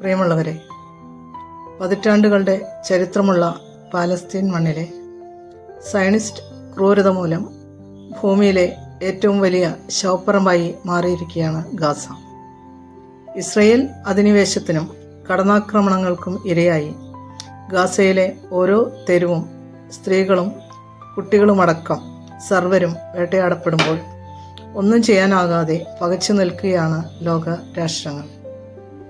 പ്രിയമുള്ളവരെ പതിറ്റാണ്ടുകളുടെ ചരിത്രമുള്ള പാലസ്തീൻ മണ്ണിലെ സയനിസ്റ്റ് ക്രൂരത മൂലം ഭൂമിയിലെ ഏറ്റവും വലിയ ശവപ്പുറമായി മാറിയിരിക്കുകയാണ് ഗാസ. ഇസ്രയേൽ അധിനിവേശത്തിനും കടന്നാക്രമണങ്ങൾക്കും ഇരയായി ഗാസയിലെ ഓരോ തെരുവും സ്ത്രീകളും കുട്ടികളുമടക്കം സർവരും വേട്ടയാടപ്പെടുമ്പോൾ ഒന്നും ചെയ്യാനാകാതെ പകച്ചു നിൽക്കുകയാണ് ലോക രാഷ്ട്രങ്ങൾ.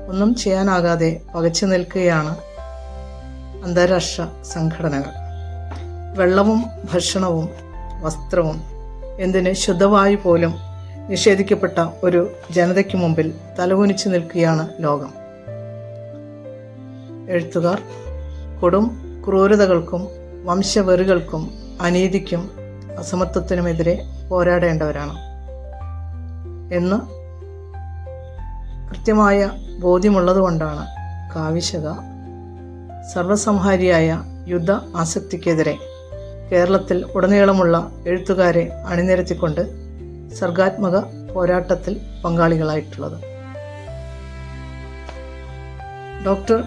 ഒന്നും ചെയ്യാനാകാതെ പകച്ചു നിൽക്കുകയാണ് അന്താരാഷ്ട്ര സംഘടനകൾ. വെള്ളവും ഭക്ഷണവും വസ്ത്രവും എന്തിന് ശുദ്ധവായു പോലും നിഷേധിക്കപ്പെട്ട ഒരു ജനതയ്ക്ക് മുമ്പിൽ തലകുനിച്ചു നിൽക്കുകയാണ് ലോകം. എഴുത്തുകാർ കൊടും ക്രൂരതകൾക്കും വംശവെറികൾക്കും അനീതിക്കും അസമത്വത്തിനുമെതിരെ പോരാടേണ്ടവരാണ്. എന്ന് കൃത്യമായ ബോധ്യമുള്ളതുകൊണ്ടാണ് കാവിശക സർവസംഹാരിയായ യുദ്ധ ആസക്തിക്കെതിരെ കേരളത്തിൽ ഉടനീളമുള്ള എഴുത്തുകാരെ അണിനിരത്തിക്കൊണ്ട് സർഗാത്മക പോരാട്ടത്തിൽ പങ്കാളികളായിട്ടുള്ളത്. ഡോക്ടർ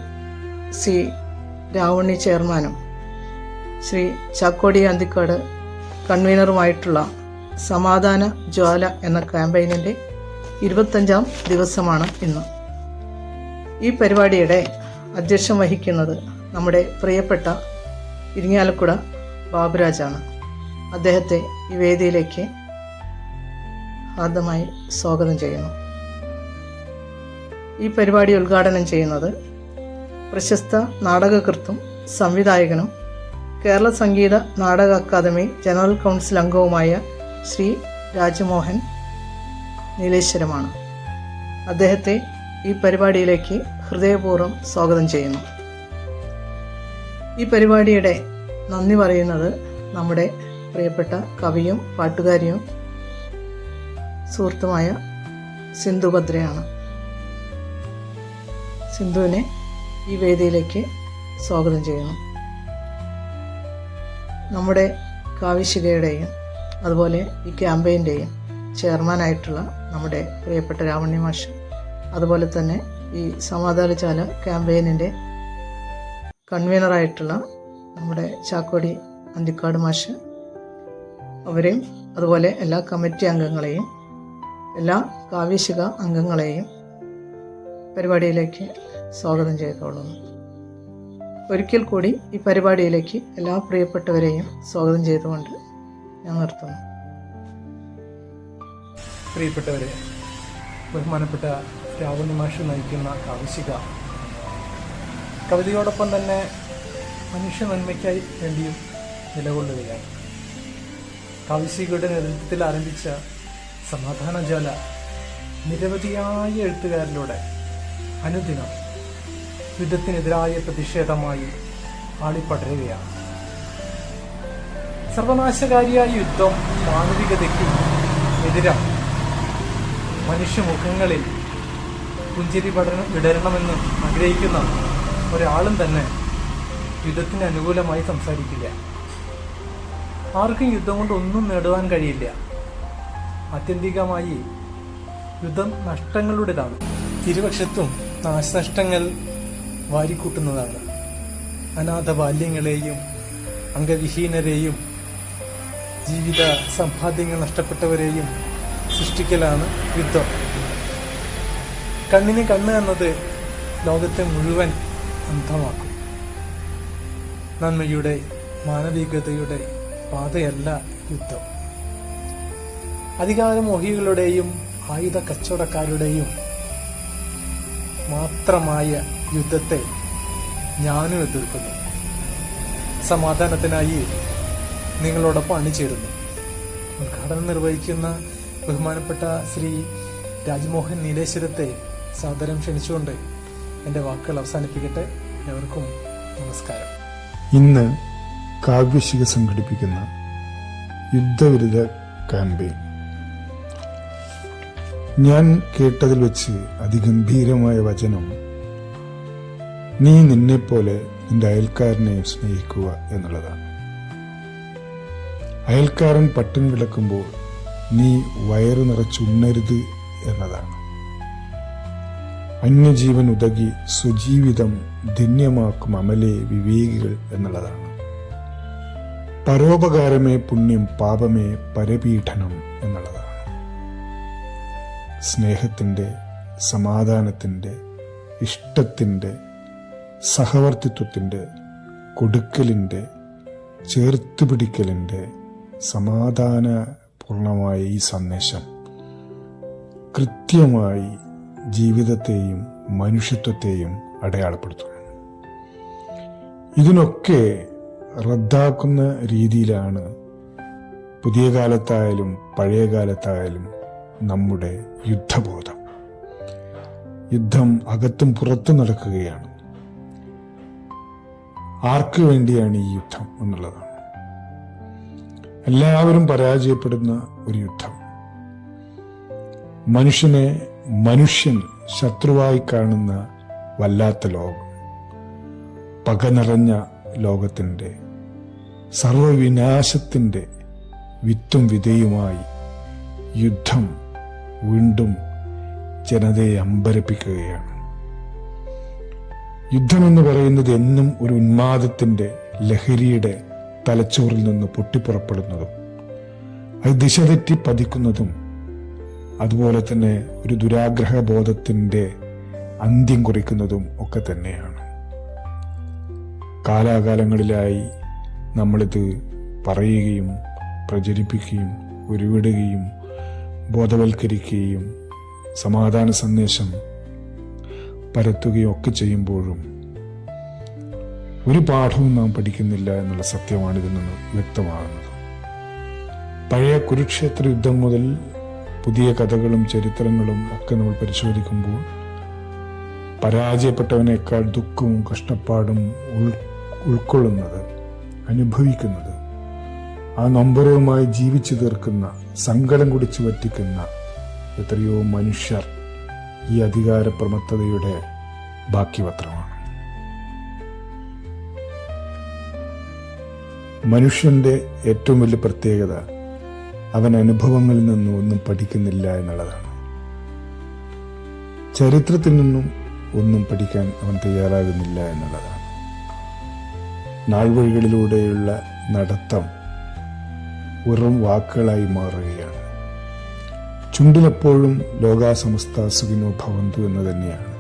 സി രാവണി ചെയർമാനും ശ്രീ ചാക്കോടി അന്തിക്കാട് കൺവീനറുമായിട്ടുള്ള സമാധാന ജ്വാല എന്ന ക്യാമ്പയിനിന്റെ ഇരുപത്തഞ്ചാം ദിവസമാണ് ഇന്ന്. ഈ പരിപാടിയുടെ അധ്യക്ഷം വഹിക്കുന്നത് നമ്മുടെ പ്രിയപ്പെട്ട ഇരിങ്ങാലക്കുട ബാബുരാജാണ്. അദ്ദേഹത്തെ ഈ വേദിയിലേക്ക് ആദ്യമായി സ്വാഗതം ചെയ്യുന്നു. ഈ പരിപാടി ഉദ്ഘാടനം ചെയ്യുന്നത് പ്രശസ്ത നാടകകൃത്തും സംവിധായകനും Kerala Sangeetha Nataka academy general council അംഗവുമായ ശ്രീ രാജമോഹൻ നീലേശ്വരമാണ്. അദ്ദേഹത്തെ ഈ പരിപാടിയിലേക്ക് ഹൃദയപൂർവം സ്വാഗതം ചെയ്യുന്നു. ഈ പരിപാടിയുടെ നന്ദി പറയുന്നത് നമ്മുടെ പ്രിയപ്പെട്ട കവിയും പാട്ടുകാരിയും സുഹൃത്തുമായ സിന്ധുഭദ്രയാണ് സിന്ധുവിനെ ഈ വേദിയിലേക്ക് സ്വാഗതം ചെയ്യുന്നു. നമ്മുടെ കാവിശികയുടെയും അതുപോലെ ഈ ക്യാമ്പയിന്റെയും ചെയർമാനായിട്ടുള്ള നമ്മുടെ പ്രിയപ്പെട്ട രാവണ്യ മാഷ് അതുപോലെ തന്നെ ഈ സമാധാനചാല ക്യാമ്പയിനിന്റെ കൺവീനറായിട്ടുള്ള നമ്മുടെ ചാക്കോടി അന്തിക്കാട് മാഷ് അവരെയും അതുപോലെ എല്ലാ കമ്മിറ്റി അംഗങ്ങളെയും എല്ലാ കാവ്യശിക അംഗങ്ങളെയും പരിപാടിയിലേക്ക് സ്വാഗതം ചെയ്തുകൊള്ളുന്നു. ഒരിക്കൽ കൂടി ഈ പരിപാടിയിലേക്ക് എല്ലാ പ്രിയപ്പെട്ടവരെയും സ്വാഗതം ചെയ്തുകൊണ്ട് ഞാൻ നിർത്തുന്നു. പ്രിയപ്പെട്ടവരെ ബഹുമാനപ്പെട്ട രാവണി മാഷ് നയിക്കുന്ന കാവിശിക കവിതയോടൊപ്പം തന്നെ മനുഷ്യ നന്മയ്ക്കായി വേണ്ടിയും നിലകൊള്ളുകയാണ്. കാവിശികയുടെ നേതൃത്വത്തിൽ ആരംഭിച്ച സമാധാനജാല നിരവധിയായ എഴുത്തുകാരിലൂടെ അനുദിനം യുദ്ധത്തിനെതിരായ പ്രതിഷേധമായി ആളിപ്പടരുകയാണ്. സർവനാശകാരിയായ യുദ്ധം മാനവികതയ്ക്ക് എതിരാണ്. മനുഷ്യമുഖങ്ങളിൽ പുഞ്ചിരി പടരണം വിടരണമെന്ന് ആഗ്രഹിക്കുന്ന ഒരാളും തന്നെ യുദ്ധത്തിന് അനുകൂലമായി സംസാരിക്കില്ല. ആർക്കും യുദ്ധം കൊണ്ട് ഒന്നും നേടുവാൻ കഴിയില്ല. ആത്യന്തികമായി യുദ്ധം നഷ്ടങ്ങളുടേതാണ്. ഇരുപക്ഷത്തും നാശനഷ്ടങ്ങൾ വാരിക്കൂട്ടുന്നതാണ്. അനാഥ ബാല്യങ്ങളെയും അംഗവിഹീനരെയും ജീവിത സമ്പാദ്യങ്ങൾ നഷ്ടപ്പെട്ടവരെയും സൃഷ്ടിക്കലാണ് യുദ്ധം. കണ്ണിന് കണ്ണ് എന്നത് ലോകത്തെ മുഴുവൻ അന്ധമാക്കും. നന്മയുടെ മാനവികതയുടെ പാതയല്ല യുദ്ധം. അധികാരമോഹികളുടെയും ആയുധ കച്ചവടക്കാരുടെയും മാത്രമായ യുദ്ധത്തെ ഞാനും എതിർക്കുന്നു. സമാധാനത്തിനായി നിങ്ങളോടൊപ്പം അണിചേരുന്നു. ഉദ്ഘാടനം നിർവഹിക്കുന്ന ബഹുമാനപ്പെട്ട ശ്രീ രാജ്മോഹൻ നീലേശ്വരത്തെ സാദരം ക്ഷണിച്ചുകൊണ്ട് എന്റെ വാക്കുകൾ അവസാനിപ്പിക്കട്ടെ. എല്ലാവർക്കും നമസ്കാരം. ഇന്ന് കാവ്യശിക സംഘടിപ്പിക്കുന്ന യുദ്ധവിരുദ്ധ ക്യാമ്പയിൻ. ഞാൻ കേട്ടതിൽ വെച്ച് അതിഗംഭീരമായ വചനം. നീ നിന്നെപ്പോലെ നിന്റെ അയൽക്കാരനെ സ്നേഹിക്കുക എന്നുള്ളതാണ്. അയൽക്കാരൻ പട്ടിണി കിടക്കുമ്പോൾ നീ വയറ് നിറച്ചുണ്ണരുത് എന്നതാണ്. അന്യജീവൻ ഉതകി സുജീവിതം ധന്യമാക്കും അമലെ വിവേകികൾ എന്നുള്ളതാണ്. പരോപകാരമേ പുണ്യം പാപമേ പരപീഠനം എന്നുള്ളതാണ്. സ്നേഹത്തിന്റെ സമാധാനത്തിന്റെ ഇഷ്ടത്തിന്റെ സഹവർത്തിത്വത്തിന്റെ കൊടുക്കലിന്റെ ചേർത്ത് പിടിക്കലിന്റെ സമാധാന പൂർണമായ ഈ സന്ദേശം കൃത്യമായി ജീവിതത്തെയും മനുഷ്യത്വത്തെയും അടയാളപ്പെടുത്തുന്നു. ഇതിനൊക്കെ റദ്ദാക്കുന്ന രീതിയിലാണ് പുതിയ കാലത്തായാലും പഴയ കാലത്തായാലും നമ്മുടെ യുദ്ധബോധം. യുദ്ധം അകത്തും പുറത്തും നടക്കുകയാണ്. ആർക്കു വേണ്ടിയാണ് ഈ യുദ്ധം എന്നുള്ളതാണ് എല്ലാവരും പരാജയപ്പെടുന്ന ഒരു യുദ്ധം. മനുഷ്യനെ മനുഷ്യൻ ശത്രുവായി കാണുന്ന വല്ലാത്ത ലോകം. പക നിറഞ്ഞ ലോകത്തിന്റെ സർവവിനാശത്തിന്റെ വിത്തും വിതയുമായി യുദ്ധം വീണ്ടും ജനതയെ അമ്പരപ്പിക്കുകയാണ്. യുദ്ധമെന്ന് പറയുന്നത് എന്നും ഒരു ഉന്മാദത്തിന്റെ ലഹരിയുടെ തലച്ചോറിൽ നിന്ന് പൊട്ടിപ്പുറപ്പെടുന്നതും അത് ദിശ തെറ്റി പതിക്കുന്നതും അതുപോലെ തന്നെ ഒരു ദുരാഗ്രഹ ബോധത്തിന്റെ അന്ത്യം കുറിക്കുന്നതും ഒക്കെ തന്നെയാണ്. കാലാകാലങ്ങളിലായി നമ്മളിത് പറയുകയും പ്രചരിപ്പിക്കുകയും ഉരുവിടുകയും ബോധവൽക്കരിക്കുകയും സമാധാന സന്ദേശം പരത്തുകയും ഒക്കെ ചെയ്യുമ്പോഴും ഒരു പാഠവും നാം പഠിക്കുന്നില്ല എന്നുള്ള സത്യമാണ് ഇതിൽ നിന്ന് വ്യക്തമാകുന്നത്. പഴയ കുരുക്ഷേത്ര യുദ്ധം മുതൽ പുതിയ കഥകളും ചരിത്രങ്ങളും ഒക്കെ നമ്മൾ പരിശോധിക്കുമ്പോൾ പരാജയപ്പെട്ടവനേക്കാൾ ദുഃഖവും കഷ്ടപ്പാടും ഉൾ ഉൾക്കൊള്ളുന്നത് അനുഭവിക്കുന്നത് ആ നൊമ്പരവുമായി ജീവിച്ചു തീർക്കുന്ന സങ്കടം കുടിച്ചു പറ്റിക്കുന്ന എത്രയോ മനുഷ്യർ ഈ അധികാരപ്രമത്തതയുടെ ബാക്കിപത്രമാണ് മനുഷ്യന്റെ ഏറ്റവും വലിയ പ്രത്യേകത അവൻ അനുഭവങ്ങളിൽ നിന്നും ഒന്നും പഠിക്കുന്നില്ല എന്നുള്ളതാണ്. ചരിത്രത്തിൽ നിന്നും ഒന്നും പഠിക്കാൻ അവൻ തയ്യാറാകുന്നില്ല എന്നുള്ളതാണ്. നാൾവഴികളിലൂടെയുള്ള നടത്തം വെറും വാക്കുകളായി മാറുകയാണ്. ചുണ്ടിലെപ്പോഴും ലോകാസമസ്ത സുഖിനോ ഭവന്തു എന്ന് തന്നെയാണ്.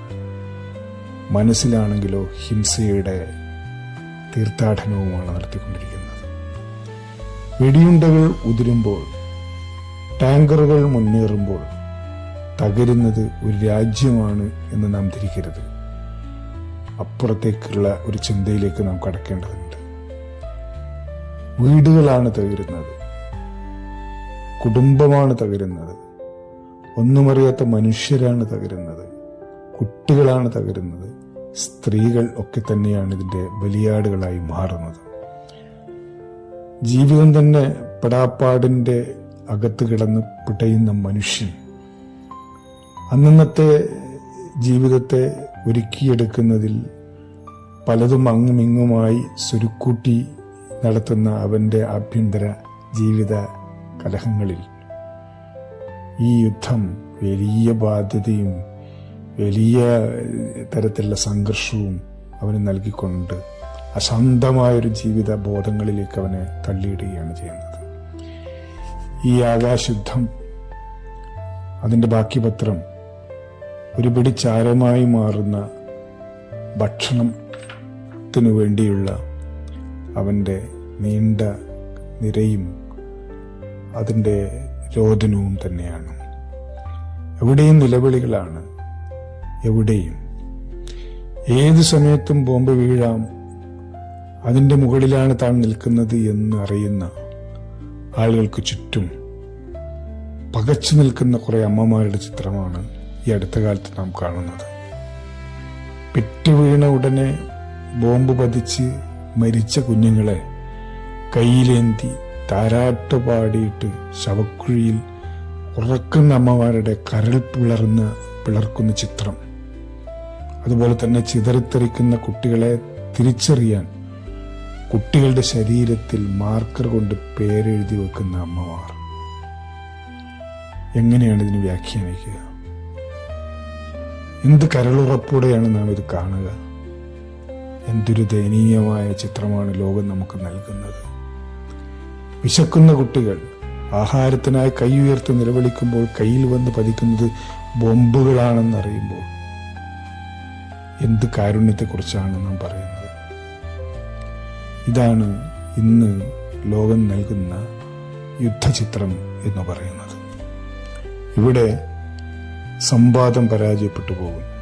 മനസ്സിലാണെങ്കിലോ ഹിംസയുടെ തീർത്ഥാടനവുമാണ് നടത്തിക്കൊണ്ടിരിക്കുന്നത്. വെടിയുണ്ടകൾ ഉതിരുമ്പോൾ ടാങ്കറുകൾ മുന്നേറുമ്പോൾ തകരുന്നത് ഒരു രാജ്യമാണ് എന്ന് നാം ധരിക്കരുത്. അപ്പുറത്തേക്കുള്ള ഒരു ചിന്തയിലേക്ക് നാം കടക്കേണ്ടതുണ്ട്. വീടുകളാണ് തകരുന്നത്. കുടുംബമാണ് തകരുന്നത്. ഒന്നുമറിയാത്ത മനുഷ്യരാണ് തകരുന്നത്. കുട്ടികളാണ് തകരുന്നത്. സ്ത്രീകൾ ഒക്കെ തന്നെയാണ് ഇതിന്റെ ബലിയാടുകളായി മാറുന്നത്. ജീവിതം തന്നെ പെടാപ്പാടിന്റെ അകത്ത് കിടന്ന് പിടയുന്ന മനുഷ്യൻ അന്നന്നത്തെ ജീവിതത്തെ ഒരുക്കിയെടുക്കുന്നതിൽ പലതും അങ്ങുമിങ്ങുമായി സുരുക്കൂട്ടി നടത്തുന്ന അവന്റെ ആഭ്യന്തര ജീവിത കലഹങ്ങളിൽ. ഈ യുദ്ധം വലിയ ബാധ്യതയും വലിയ തരത്തിലുള്ള സംഘർഷവും അവന് നൽകിക്കൊണ്ട് അശാന്തമായൊരു ജീവിത ബോധങ്ങളിലേക്ക് അവനെ തള്ളിയിടുകയാണ് ചെയ്യുന്നത്. ഈ ആകാശുദ്ധം അതിന്റെ ബാക്കി പത്രം ഒരു പിടി ചാരമായി മാറുന്ന ഭക്ഷണത്തിനു വേണ്ടിയുള്ള അവന്റെ നീണ്ട നിരയും അതിന്റെ രോദനവും തന്നെയാണ്. എവിടെയും നിലവിളികളാണ്. എവിടെയും. ഏത് സമയത്തും ബോംബ് വീഴാം. അതിന്റെ മുകളിലാണ് താൻ നിൽക്കുന്നത് എന്ന് അറിയുന്ന ആളുകൾക്ക് ചുറ്റും പകച്ചു നിൽക്കുന്ന കുറേ അമ്മമാരുടെ ചിത്രമാണ് ഈ അടുത്ത കാലത്ത് നാം കാണുന്നത്. പെറ്റു വീണ ഉടനെ ബോംബ് പതിച്ച് മരിച്ച കുഞ്ഞുങ്ങളെ കയ്യിലേന്തി താരാട്ട് പാടിയിട്ട് ശവക്കുഴിയിൽ ഉറക്കുന്ന അമ്മമാരുടെ കരൾ പിളർന്ന് പിളർക്കുന്ന ചിത്രം. അതുപോലെ തന്നെ ചിതറിത്തെറിക്കുന്ന കുട്ടികളെ തിരിച്ചറിയാൻ കുട്ടികളുടെ ശരീരത്തിൽ മാർക്കർ കൊണ്ട് പേരെഴുതി വെക്കുന്ന അമ്മമാർ. എങ്ങനെയാണ് ഇതിന് വ്യാഖ്യാനിക്കുക? എന്ത് കരളുറപ്പോടെയാണ് നാം ഇത് കാണുക? എന്തൊരു ദയനീയമായ ചിത്രമാണ് ലോകം നമുക്ക് നൽകുന്നത്? വിശക്കുന്ന കുട്ടികൾ ആഹാരത്തിനായി കൈ ഉയർത്തി നിലവിളിക്കുമ്പോൾ കയ്യിൽ വന്ന് പതിക്കുന്നത് ബോംബുകളാണെന്നറിയുമ്പോൾ എന്ത് കാരുണ്യത്തെക്കുറിച്ചാണ് നാം പറയുന്നത്? ഇതാണ് ഇന്ന് ലോകം നൽകുന്ന യുദ്ധചിത്രം എന്ന് പറയുന്നത്. ഇവിടെ സംവാദം പരാജയപ്പെട്ടു പോകും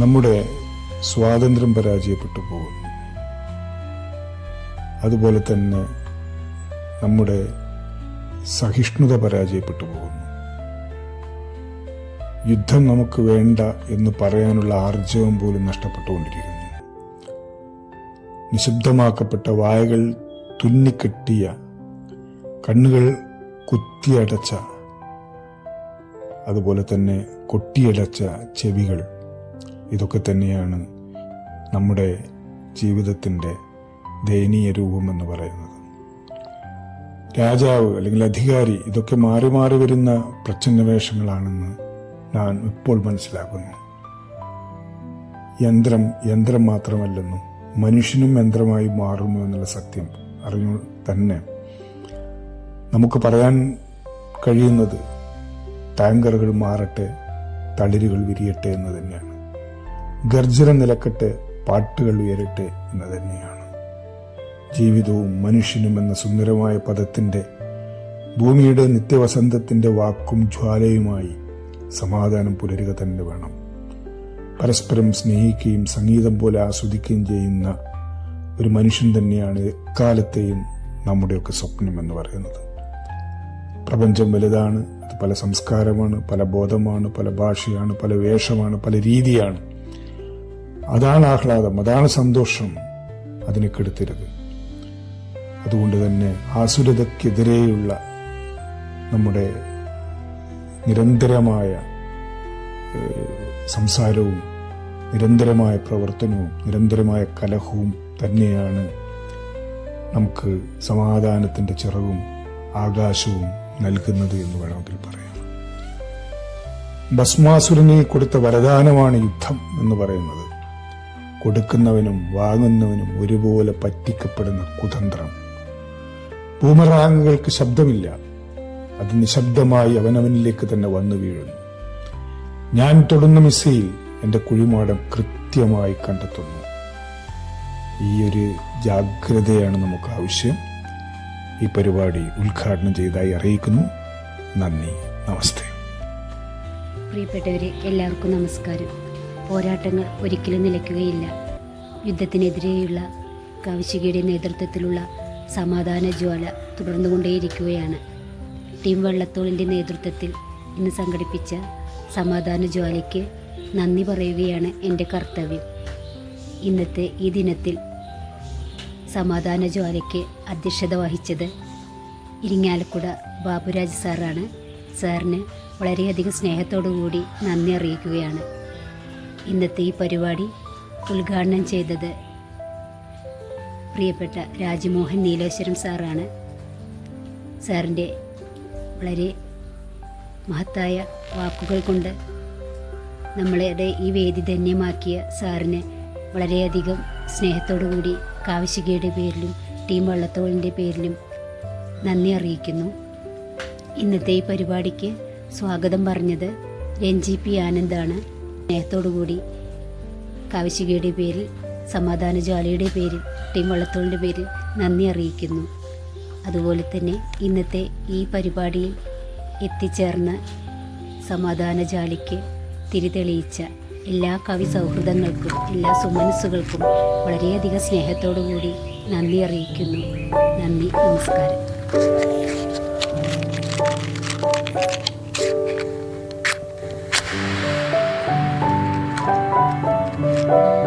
നമ്മുടെ സ്വാതന്ത്ര്യം പരാജയപ്പെട്ടു പോകുന്നു. അതുപോലെ തന്നെ നമ്മുടെ സഹിഷ്ണുത പരാജയപ്പെട്ടു പോകുന്നു. യുദ്ധം നമുക്ക് വേണ്ട എന്ന് പറയാനുള്ള ആർജവം പോലും നഷ്ടപ്പെട്ടുകൊണ്ടിരിക്കുന്നു. നിശബ്ദമാക്കപ്പെട്ട വായകൾ തുന്നിക്കെട്ടിയ കണ്ണുകൾ കുത്തിയടച്ച അതുപോലെ തന്നെ കൊട്ടിയടച്ച ചെവികൾ ഇതൊക്കെ തന്നെയാണ് നമ്മുടെ ജീവിതത്തിന്റെ ദയനീയ രൂപമെന്ന് പറയുന്നത്. രാജാവ് അല്ലെങ്കിൽ അധികാരി ഇതൊക്കെ മാറി മാറി വരുന്ന പ്രച്ഛന്ന വേഷങ്ങളാണെന്ന് ഞാൻ ഇപ്പോൾ മനസ്സിലാക്കുന്നു. യന്ത്രം യന്ത്രം മാത്രമല്ലെന്നും മനുഷ്യനും യന്ത്രമായി മാറുന്നു എന്നുള്ള സത്യം അറിഞ്ഞു തന്നെ നമുക്ക് പറയാൻ കഴിയുന്നത് ടാങ്കറുകൾ മാറട്ടെ തളിരുകൾ വിരിയട്ടെ എന്ന് തന്നെയാണ്. ഗർജനം നിലക്കട്ടെ പാട്ടുകൾ ഉയരട്ടെ എന്ന് തന്നെയാണ്. ജീവിതവും മനുഷ്യനും എന്ന സുന്ദരമായ പദത്തിന്റെ ഭൂമിയുടെ നിത്യവസന്തത്തിന്റെ വാക്കും ജ്വാലയുമായി സമാധാനം പുലരുക തന്നെ വേണം. പരസ്പരം സ്നേഹിക്കുകയും സംഗീതം പോലെ ആസ്വദിക്കുകയും ചെയ്യുന്ന ഒരു മനുഷ്യൻ തന്നെയാണ് എക്കാലത്തെയും നമ്മുടെയൊക്കെ സ്വപ്നം എന്ന് പറയുന്നത്. പ്രപഞ്ചം വലുതാണ് അത് പല സംസ്കാരമാണ് പല ബോധമാണ് പല ഭാഷയാണ് പല വേഷമാണ് പല രീതിയാണ്. അതാണ് ആഹ്ലാദം അതാണ് സന്തോഷം. അതിനെ കെടുത്തരുത്. അതുകൊണ്ട് തന്നെ ആസുരതയ്ക്കെതിരെയുള്ള നമ്മുടെ നിരന്തരമായ സംസാരവും നിരന്തരമായ പ്രവർത്തനവും നിരന്തരമായ കലഹവും തന്നെയാണ് നമുക്ക് സമാധാനത്തിന്റെ ചിറവും ആകാശവും നൽകുന്നത് എന്ന് വേണമെങ്കിൽ പറയാം. ഭസ്മാസുരനെ കൊടുത്ത വരദാനമാണ് യുദ്ധം എന്ന് പറയുന്നത്. കൊടുക്കുന്നവനും വാങ്ങുന്നവനും ഒരുപോലെ പറ്റിക്കപ്പെടുന്ന കുതന്ത്രം. ബൂമറാങ്ങുകൾക്ക് ശബ്ദമില്ല. അത് നിശബ്ദമായി അവനവനിലേക്ക് തന്നെ വന്നു വീഴുന്നു. ഞാൻ തൊടുന്ന മിസൈൽ എന്റെ കുഴിമാടം കൃത്യമായി കണ്ടെത്തുന്നു. ഈ ഒരു ജാഗ്രതയാണ് നമുക്ക് ആവശ്യം. ഈ പരിപാടി ഉദ്ഘാടനം ചെയ്തായി അറിയിക്കുന്നു. നന്ദി. നമസ്തേ. പ്രിയപ്പെട്ടവരെ എല്ലാവർക്കും നമസ്കാരം. പോരാട്ടങ്ങൾ ഒരിക്കലും നിലയ്ക്കുകയില്ല. യുദ്ധത്തിനെതിരെയുള്ള കവിശികയുടെ നേതൃത്വത്തിലുള്ള സമാധാന ജ്വാല തുടർന്നു കൊണ്ടേയിരിക്കുകയാണ് ടീം വള്ളത്തോളിന്റെ നേതൃത്വത്തിൽ ഇന്ന് സംഘടിപ്പിച്ച സമാധാന ജ്വാലയ്ക്ക് നന്ദി പറയുകയാണ് എന്റെ കർത്തവ്യം. ഇന്നത്തെ ഈ ദിനത്തിൽ സമാധാന ജ്വാലയ്ക്ക് അധ്യക്ഷത വഹിച്ചത് ഇരിങ്ങാലക്കുട ബാബുരാജ് സാറാണ്. സാറിന് വളരെയധികം സ്നേഹത്തോടു കൂടി നന്ദി അറിയിക്കുകയാണ്. ഇന്നത്തെ ഈ പരിപാടി ഉദ്ഘാടനം ചെയ്തത് പ്രിയപ്പെട്ട രാജ്മോഹൻ നീലേശ്വരം സാറാണ്. സാറിന്റെ വളരെ മഹത്തായ വാക്കുകൾ കൊണ്ട് നമ്മളുടെ ഈ വേദി ധന്യമാക്കിയ സാറിന് വളരെയധികം സ്നേഹത്തോടു കൂടി കാവശ്യകയുടെ പേരിലും ടീം വള്ളത്തോളിന്റെ പേരിലും നന്ദി അറിയിക്കുന്നു. ഇന്നത്തെ ഈ പരിപാടിക്ക് സ്വാഗതം പറഞ്ഞത് രഞ്ജി പി ആനന്ദാണ്. സ്നേഹത്തോടു കൂടി കാവശ്യകയുടെ പേരിൽ സമാധാന ജ്വാലയുടെ പേരിൽ ടീം വള്ളത്തോളിന്റെ പേരിൽ നന്ദി അറിയിക്കുന്നു. അതുപോലെ തന്നെ ഇന്നത്തെ ഈ പരിപാടിയിൽ എത്തിച്ചേർന്ന സമാധാന ജാലിക്ക് തിരിതെളിയിച്ച എല്ലാ കവി സൗഹൃദങ്ങൾക്കും എല്ലാ സുമനസ്സുകൾക്കും വളരെയധികം സ്നേഹത്തോടു കൂടി നന്ദി അറിയിക്കുന്നു. നന്ദി നമസ്കാരം ും.